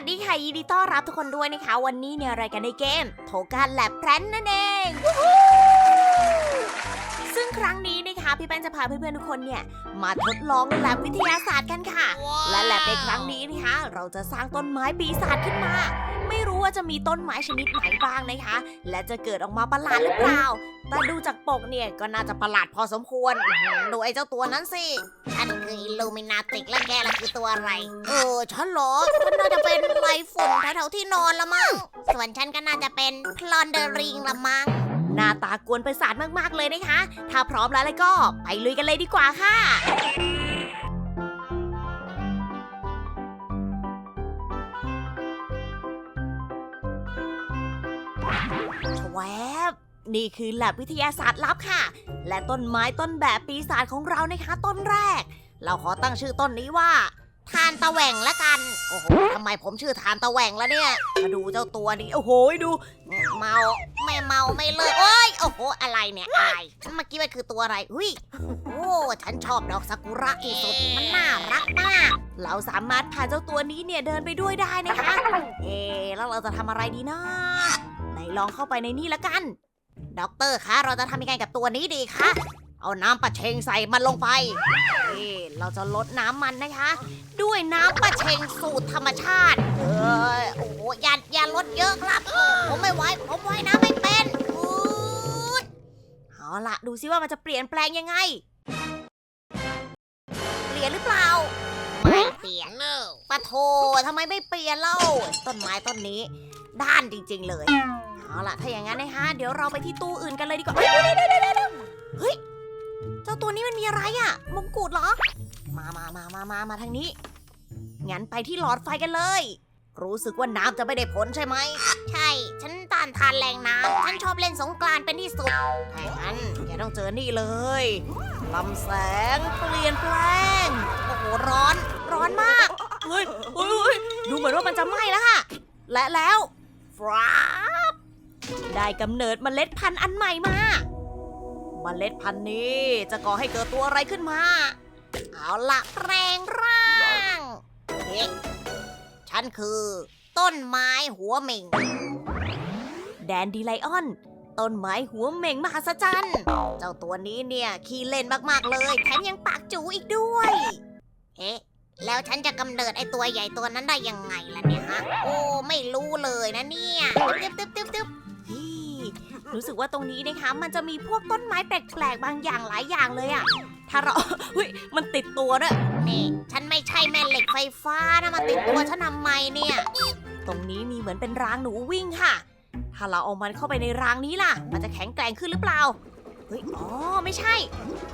วัสดีค่ะยินดีต้อนรับทุกคนด้วยนะคะ วันนี้เนี่ยรายการในเกม โทการแลบแพรนนั่นเองวู้ฮู้ซึ่งครั้งนี้นะคะพี่แป้งจะพาเพื่อนๆทุกคนเนี่ยมาทดลองแลบวิทยาศาสตร์กันค่ะ และแลบในครั้งนี้นะคะ เราจะสร้างต้นไม้ปีศาจขึ้นมา ไม่รู้ว่าจะมีต้นไม้ชนิดไหนบ้างนะคะ และจะเกิดออกมาประหลาดหรือเปล่า แต่ดูจากปกเนี่ยก็น่าจะประหลาดพอสมควรหือดูไอ้เจ้าตัวนั้นสิ ฉันคืออิลูมินาติกและแกล่ะคือตัวอะไร เออ ฉันเหรอ ฉันน่าจะเป็นไรฝุ่นแถวๆที่นอนละมั้ง ส่วนฉันก็น่าจะเป็นพลอนเดอริงละมั้ง หน้าตากวนประสาทมากๆเลยนะคะ ถ้าพร้อมแล้วแล้วก็ไปลุยกันเลยดีกว่าค่ะ ชวบนี่คือแลบวิทยาศาสตร์ลับค่ะ และต้นไม้ต้นแบบปีศาจของเรานะคะต้นแรก เราขอตั้งชื่อต้นนี้ว่า ทานตะแหว่งละกัน โอ้โหทำไมผมชื่อทานตะแหว่งแล้วเนี่ย มาดูเจ้าตัวนี้ โอ้โห ดู เมา ไม่เมาไม่เลิกเอ้ย โอ้โห อะไรเนี่ยอะไรฉันเมื่อกี้มันคือตัวอะไรอุ้ยโอ้ ฉันชอบดอกซากุระที่สุด มันน่ารักมาก เราสามารถพาเจ้าตัวนี้เนี่ยเดินไปด้วยได้นะคะ เอ๊แล้วเราจะทำอะไรดีนะ ลองเข้าไปในนี่ละกัน ด็อกเตอร์คะ เราจะทำยังไงกับตัวนี้ดีคะ เอาน้ำปลาเชงใส่มันลงไปเอ๊ะเราจะลดน้ำมันนะคะ ด้วยน้ำปลาเชงสูตรธรรมชาติ เอ้ยโอ้โหอย่าอย่าลดเยอะครับ ผมไม่ไหว ผมว่ายน้ำไม่เป็นอูดเอาละดูซิว่ามันจะเปลี่ยนแปลงยังไง เปลี่ยนหรือเปล่า ไม่เปลี่ยนปะโททำไมไม่เปลี่ยนเล่า ต้นไม้ต้นนี้ ด้านจริง ๆ เลย เอาล่ะ ถ้าอย่างนั้นนะคะเดี๋ยวเราไปที่ตู้อื่นกันเลยดีกว่าเฮ้ยเดี๋ยวเดี๋ยวเดี๋ยวเดี๋ยวเฮ้ย เจ้าตัวนี้มันมีอะไรอะ มงกุฎเหรอ มามามามามามาทางนี้ งั้นไปที่หลอดไฟกันเลย รู้สึกว่าน้ำจะไม่ได้ผลใช่ไหม ใช่ ฉันต้านทานแรงน้ำ ฉันชอบเล่นสงกรานต์เป็นที่สุดถ้าอย่างนั้นแกต้องเจอนี่เลยลำแสงเปลี่ยนแปลง โอ้โห ร้อน ร้อนมาก เฮ้ยเฮ้ยเฮ้ยดูเหมือนว่ามันจะไหม้แล้วค่ะ และแล้วฟรา ได้กำเนิดเมล็ดพันธุ์อันใหม่มา เมล็ดพันธุ์นี้จะก่อให้เกิดตัวอะไรขึ้นมา เอาละแปลงร่างเฮ้ฉันคือ ต้นไม้หัวเหม่ง แดนดีไลออน ต้นไม้หัวเหม่งมหัศจรรย์ เจ้าตัวนี้เนี่ยขี้เล่นมากๆเลย แถมยังปากจูอีกด้วย เอ๊ะ แล้วฉันจะกำเนิดไอตัวใหญ่ตัวนั้นได้ยังไงล่ะเนี่ยฮะ โอ้ ไม่รู้เลยนะเนี่ย ตึ๊บตึ๊บตึ๊บตึ๊บ รู้สึกว่าตรงนี้นะคะ มันจะมีพวกต้นไม้แปลกๆบางอย่างหลายอย่างเลยอะถ้าเราเฮ้ยมันติดตัวด้วยนี่ ฉันไม่ใช่แม่เหล็กไฟฟ้านะมาติดตัวฉันทำไมเนี่ย ตรงนี้มีเหมือนเป็นรางหนูวิ่งค่ะ ถ้าเราเอามันเข้าไปในรางนี้ล่ะ มันจะแข็งแกร่งขึ้นหรือเปล่าเฮ้ยอ๋อไม่ใช่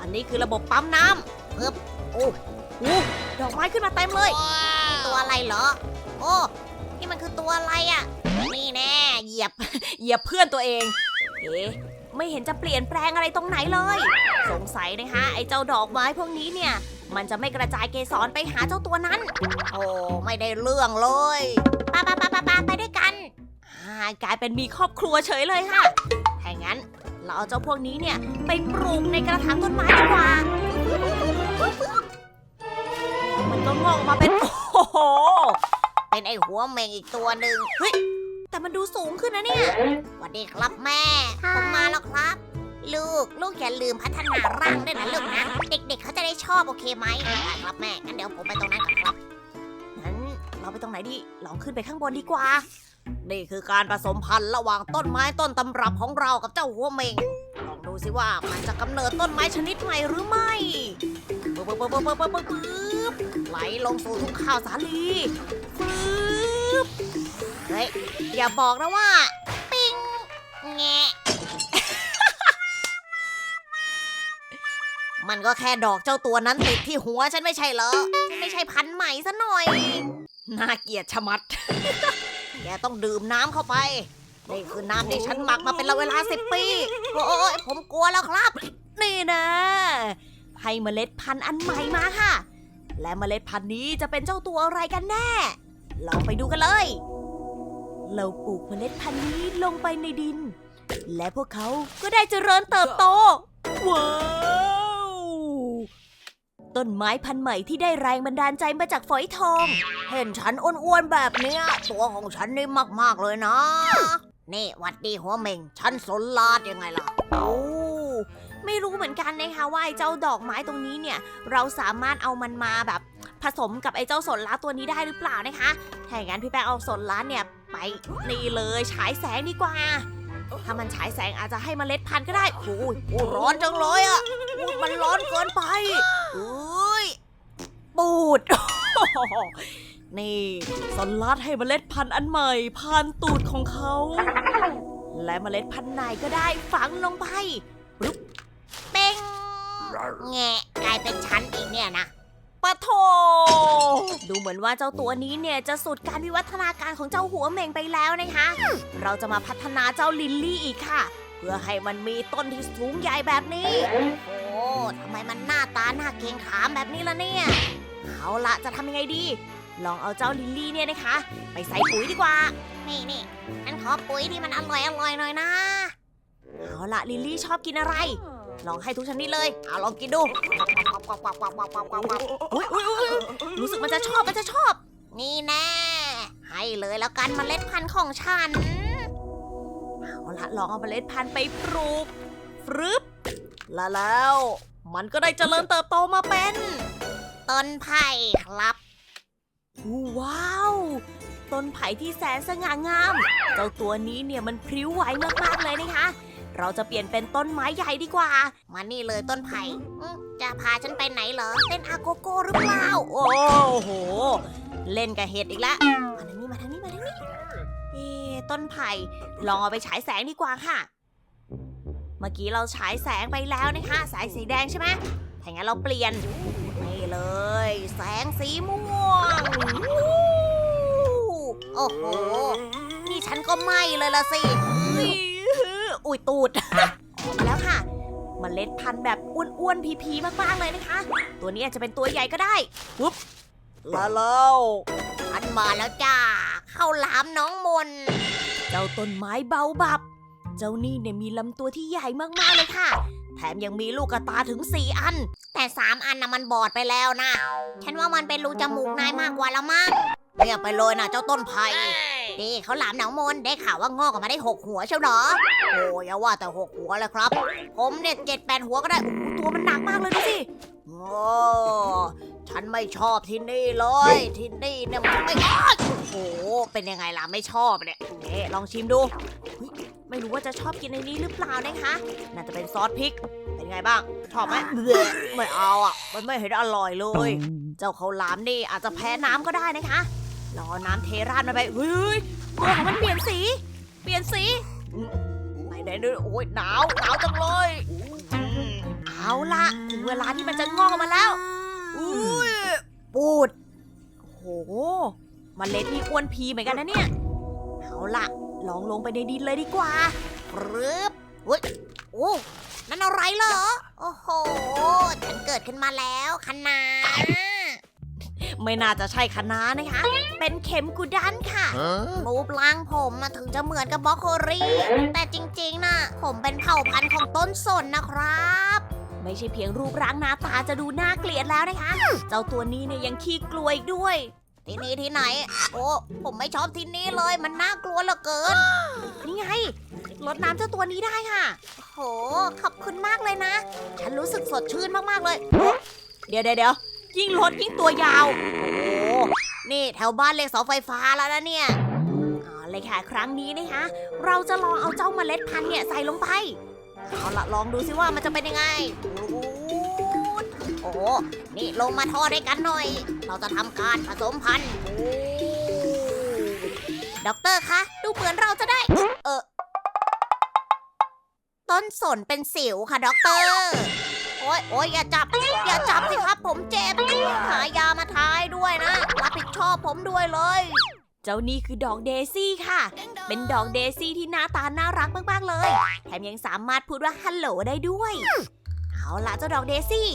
อันนี้คือระบบปั๊มน้ำปึ๊บโอ้โหดอกไม้ขึ้นมาเต็มเลยตัวอะไรเหรอ โอ้ นี่มันคือตัวอะไรอะ่ะ นี่แน่ เหยียบ เหยียบเพื่อนตัวเอง เอ๊ะไม่เห็นจะเปลี่ยนแปลงอะไรตรงไหนเลย สงสัยนะคะไอ้เจ้าดอกไม้พวกนี้เนี่ย มันจะไม่กระจายเกสรไปหาเจ้าตัวนั้น โอ้ไม่ได้เรื่องเลยปาปาปาปาปาไปด้วยกันอ่ากลายเป็นมีครอบครัวเฉยเลยค่ะถ้างั้นเราเอาเจ้าพวกนี้เนี่ยไปปลูกในกระถางต้นไม้ดีกว่า มันก็งอกมาเป็นโอ้โหเป็นไอหัวเมงอีกตัวหนึ่ง แต่มันดูสูงขึ้นนะเนี่ยสวัสดีครับแม่ ผมมาแล้วครับ ลูก ลูกอย่าลืมพัฒนาร่างด้วยนะลูกนะ เด็ก ๆ เขาจะได้ชอบโอเคไหมได้ครับแม่ งั้นเดี๋ยวผมไปตรงนั้นก่อนครับ งั้นเราไปตรงไหนดี ลองขึ้นไปข้างบนดีกว่า นี่คือการผสมพันธุ์ระหว่างต้นไม้ต้นตำรับของเรากับเจ้าหัวเมง ลองดูสิว่ามันจะกำเนิดต้นไม้ชนิดใหม่หรือไม่ปึ๊บปึ๊บปึ๊บปึ๊บปึ๊บปึ๊บปึ๊บไหลลงสู่ทุ่งข้าวสาลีปึ๊บเฮ้ย อย่าบอกนะว่า ปิงแงะ มันก็แค่ดอกเจ้าตัวนั้นติดที่หัวฉันไม่ใช่เหรอ ฉันไม่ใช่พันธุ์ใหม่ซะหน่อย น่าเกลียดชะมัด แกต้องดื่มน้ำเข้าไป นี่คือน้ำที่ฉันหมักมาเป็นเวลาสิบปี โอ้ยผมกลัวแล้วครับ นี่นะให้เมล็ดพันธุ์อันใหม่มาค่ะ และเมล็ดพันธุ์นี้จะเป็นเจ้าตัวอะไรกันแน่ ลองไปดูกันเลย เราปลูกเมล็ดพันธุ์นี้ลงไปในดิน และพวกเขาก็ได้เจริญเติบโต ว้าวต้นไม้พันธุ์ใหม่ที่ได้แรงบันดาลใจมาจากฝอยทอง เห็นฉันอ้วนๆแบบเนี้ย ตัวของฉันนี่มากๆเลยนะ นี่หวัดดีหัวเหม่ง ฉันสนลาดยังไงล่ะโอ้ ไม่รู้เหมือนกันนะคะว่าไอ้เจ้าดอกไม้ตรงนี้เนี่ย เราสามารถเอามันมาแบบผสมกับไอ้เจ้าสนลาตัวนี้ได้หรือเปล่านะคะถ้าอย่างนั้นพี่แป้งเอาสนลาเนี่ยไปนี่เลยฉายแสงดีกว่า ถ้ามันฉายแสงอาจจะให้เมล็ดพันธุ์ก็ได้โอ้ยโอ้ยร้อนจังเลยอะอุ๊ยมันร้อนเกินไปเอ้ยปูดนี่สนลัดให้เมล็ดพันธุ์อันใหม่ผ่านตูดของเขา และเมล็ดพันธุ์ไหนก็ได้ฝังลงไปเป้ง แงะกลายเป็นฉันอีกเนี่ยนะปะโถดูเหมือนว่าเจ้าตัวนี้เนี่ยจะสุดการวิวัฒนาการของเจ้าหัวเหม่งไปแล้วนะคะ เราจะมาพัฒนาเจ้าลิลลี่อีกค่ะ เพื่อให้มันมีต้นที่สูงใหญ่แบบนี้ โอ้ทำไมมันหน้าตาหน้าเกรงขามแบบนี้ล่ะเนี่ย เอาละจะทำยังไงดี ลองเอาเจ้าลิลลี่เนี่ยนะคะ ไปใส่ปุ๋ยดีกว่า นี่นี่ฉันขอปุ๋ยที่มันอร่อยอร่อยหน่อยนะ เอาละลิลลี่ชอบกินอะไร ลองให้ทุกชนิดเลยเอาลองกินดูอุ๊ยอุ๊ยอุ๊ยรู้สึกมันจะชอบมันจะชอบ นี่แน่ ให้เลยแล้วกันเมล็ดพันธุ์ของฉัน เอาละลองเอาเมล็ดพันธุ์ไปปลูกฟรึบและแล้ว มันก็ได้เจริญเติบโตมาเป็นต้นไผ่ครับว้าว ต้นไผ่ที่แสนสง่างาม เจ้าตัวนี้เนี่ยมันพริ้วไหวมากๆเลยนะคะ เราจะเปลี่ยนเป็นต้นไม้ใหญ่ดีกว่า มานี่เลยต้นไผ่อืมจะพาฉันไปไหนเหรอเล่นอาโกโก้หรือเปล่า โอ้โห เล่นกับเห็ดอีกแล้วมาทางนี้มาทางนี้มาทางนี้เอ๊ะต้นไผ่ลองเอาไปฉายแสงดีกว่าค่ะ เมื่อกี้เราฉายแสงไปแล้วนะคะสายสีแดงใช่ไหมถ้างั้นเราเปลี่ยนนี่เลย แสงสีม่วงโอ้โห นี่ฉันก็ไหม้เลยละสิอุ้ย ตูดออกมาแล้วค่ะมเมล็ดพันธุ์แบบอ้วนๆ พีๆ มากๆ เลยนะคะ ตัวนี้อาจจะเป็นตัวใหญ่ก็ได้ปุ๊บแล้วแล้วฉันมาแล้วจ้า เข้าวหลามน้องมน เจ้าต้นไม้เบาบับ เจ้านี่เนี่ยมีลำตัวที่ใหญ่มากๆ เลยค่ะ แถมยังมีลูกกระตาถึง4อัน แต่สามอันน่ะมันบอดไปแล้วนะ ฉันว่ามันเป็นรูจมูกนายมากกว่าละมั้ง เรียกไปเลยนะเจ้าต้นไผ่ดีเขาวหลามน้องมนได้ข่าวว่างอกออกมาได้หกหัวเชียวเหรอ โอ้ยอย่าว่าแต่หกหัวเลยครับ ผมเนี่ยเจ็ดแปดหัวก็ได้โอ้โหตัวมันหนักมากเลยดูสิโอ้ฉันไม่ชอบที่นี่เลย ที่นี่เนี่ยมันไม่อ้ายโอ้โหเป็นยังไงล่ะไม่ชอบเนี่ยเอ๊ะลองชิมดูเฮ้ยไม่รู้ว่าจะชอบกินในนี้หรือเปล่านะคะ น่าจะเป็นซอสพริก เป็นไงบ้าง ชอบไหมเบื่อไม่เอาอะ มันไม่เห็นอร่อยเลย เจ้าข้าวหลามนี่อาจจะแพ้น้ำก็ได้นะคะ ลองเอาน้ำเทราดมันไปเฮ้ยตัวของมันเปลี่ยนสี เปลี่ยนสีอืมไหนไหนดูโอ้ยหนาวหนาวจังเลยเอาละถึงเวลาที่มันจะงอกออกมาแล้วอุ้ยปูดโหมันเล็ดนี่อ้วนพีเหมือนกันนะเนี่ยเอาละลองลงไปในดินเลยดีกว่าปรึบเฮ้ยโอ้นั่นอะไรเหรอ โอ้โห ฉันเกิดขึ้นมาแล้วคณะ ไม่น่าจะใช่คะน้านะคะ เป็นเข็มกุดันค่ะรูปร่างผมมาถึงจะเหมือนกับบล็อกโครีแต่จริงๆนะผมเป็นเผ่าพันธุ์ของต้นสนนะครับ ไม่ใช่เพียงรูปร่างหน้าตาจะดูน่าเกลียดแล้วนะคะ เจ้าตัวนี้เนี่ยยังขี้กลัวอีกด้วย ที่นี่ที่ไหน โอ้ผมไม่ชอบที่นี่เลยมันน่ากลัวเหลือเกิน นี่ไงรดน้ำเจ้าตัวนี้ได้ค่ะ โห ขอบคุณมากเลยนะ ฉันรู้สึกสดชื่นมากๆเลย เดี๋ยวเดี๋ยวเดี๋ ยิ่งรดยิ่งตัวยาว โอ้โหนี่แถวบ้านเรียกเสาไฟฟ้าแล้วนะเนี่ยเอาเลยค่ะครั้งนี้นะคะเราจะลองเอาเจ้าเมล็ดพันธุ์เนี่ยใส่ลงไป เอาละลองดูซิว่ามันจะเป็นยังไง โอ้โห นี่ลงมาทอดด้วยกันหน่อย เราจะทำการผสมพันธุ์โอ้ด็อกเตอร์คะดูเหมือนเราจะได้ เออต้นสนเป็นสิวค่ะด็อกเตอร์ โอ้ยโอ้ยอย่าจับ อย่าจับสิครับ ผมเจ็บหายามาทายด้วยนะ รับผิดชอบผมด้วยเลย เจ้านี่คือดอกเดซี่ค่ะ เป็นดอกเดซี่ที่หน้าตาน่ารักมากๆเลย แถมยังสามารถพูดว่าฮัลโหลได้ด้วย เอาละเจ้าดอกเดซี่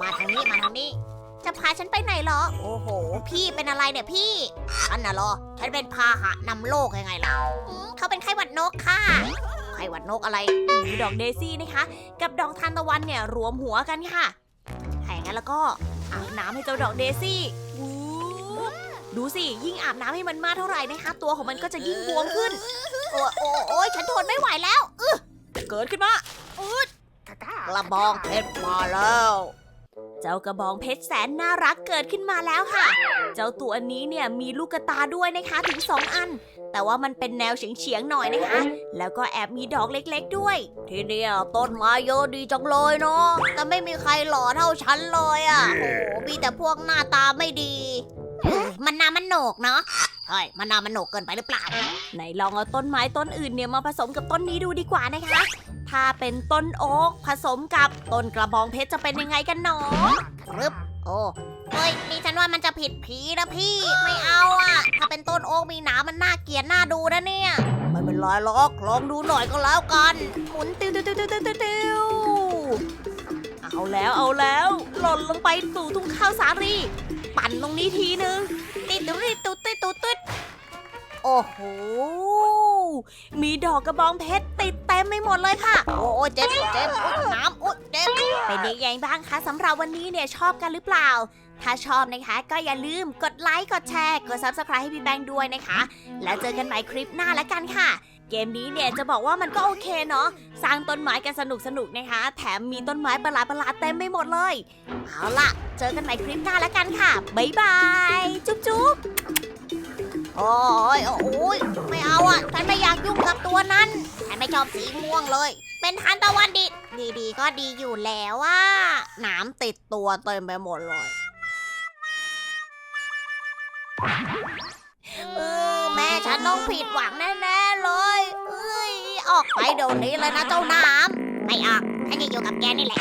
มาทางนี้มาทางนี้ จะพาฉันไปไหนเหรอ โอ้โห พี่เป็นอะไรเนี่ยพี่ ฉันน่ะเหรอ ฉันเป็นพาหะนำโลกยังไงล่ะเขาเป็นไข้หวัดนกค่ะ ไข้หวัดนกอะไรคือดอกเดซี่นะคะ กับดอกทานตะวันเนี่ยรวมหัวกันค่ะถ้าอย่างนั้นแล้วก็อาบน้ำให้เจ้าดอกเดซี่วูบดูสิ ยิ่งอาบน้ำให้มันมากเท่าไหร่นะคะ ตัวของมันก็จะยิ่งบวมขึ้น โอ้โอ้โอ้ยฉันทนไม่ไหวแล้วเกิดขึ้นมาอืดกระบองเพชรมาแล้วเจ้ากระบองเพชรแสนน่ารักเกิดขึ้นมาแล้วค่ะ เจ้าตัวนี้เนี่ยมีลูกตาด้วยนะคะถึงสองอัน แต่ว่ามันเป็นแนวเฉียงๆหน่อยนะคะ แล้วก็แอบมีดอกเล็กๆด้วย ทีเดียต้นไม้เยอะดีจังเลยเนาะ แต่ไม่มีใครหล่อเท่าฉันเลยอะ โอ้โหมีแต่พวกหน้าตาไม่ดี มันนามันโหนกเนาะ เฮ้ยมันนามันโหนกเกินไปหรือเปล่า ไหนลองเอาต้นไม้ต้นอื่นเนี่ยมาผสมกับต้นนี้ดูดีกว่านะคะ ถ้าเป็นต้นโอ๊กผสมกับต้นกระบองเพชรจะเป็นยังไงกันหนอรึบโอ้เฮ้ยนี่ฉันว่ามันจะผิดผีนะพี่ ไม่เอาอะถ้าเป็นต้นโอ๊กมีหนามมันน่าเกลียดน่าดูนะเนี่ยไม่เป็นไรหรอกลองดูหน่อยก็แล้วกัน หมุนติ้วติ้วติ้วติ้วติ้วติ้วเอาแล้วเอาแล้ว หล่นลงไปสู่ทุ่งข้าวสาลี ปั่นตรงนี้ทีนึงติดตุดตุด ตุดตุดโอ้โห มีดอกกระบองเพชรติดเต็มไปหมดเลยค่ะ โอ้เจ็บเจ็บอุ๊ยน้ำอุ๊ยเจ็บเป็นยังไงบ้างคะสำหรับวันนี้เนี่ยชอบกันหรือเปล่า ถ้าชอบนะคะ ก็อย่าลืมกดไลค์ กดแชร์ กด subscribe ให้พี่แบงค์ด้วยนะคะ แล้วเจอกันใหม่คลิปหน้าแล้วกันค่ะ เกมนี้เนี่ยจะบอกว่ามันก็โอเคเนาะ สร้างต้นไม้กันสนุกสนุกนะคะ แถมมีต้นไม้ประหลาดประหลาดเต็มไปหมดเลย เอาล่ะ เจอกันใหม่คลิปหน้าแล้วกันค่ะ บ๊ายบาย จุ๊บจุ๊บ โอ้ยโอ้ยไม่เอาอะ ฉันไม่อยากยุ่งกับตัวนั้น ฉันไม่ชอบสีม่วงเลย เป็นทานตะวันดิดีๆก็ดีอยู่แล้วอะหนามติดตัวเต็มไปหมดเลยเออแม่ฉันต้องผิดหวังแน่ๆเลยเอ้ยออกไปเดี๋ยวนี้เลยนะเจ้าน้ำไม่ออกฉันจะอยู่กับแกนี่แหละ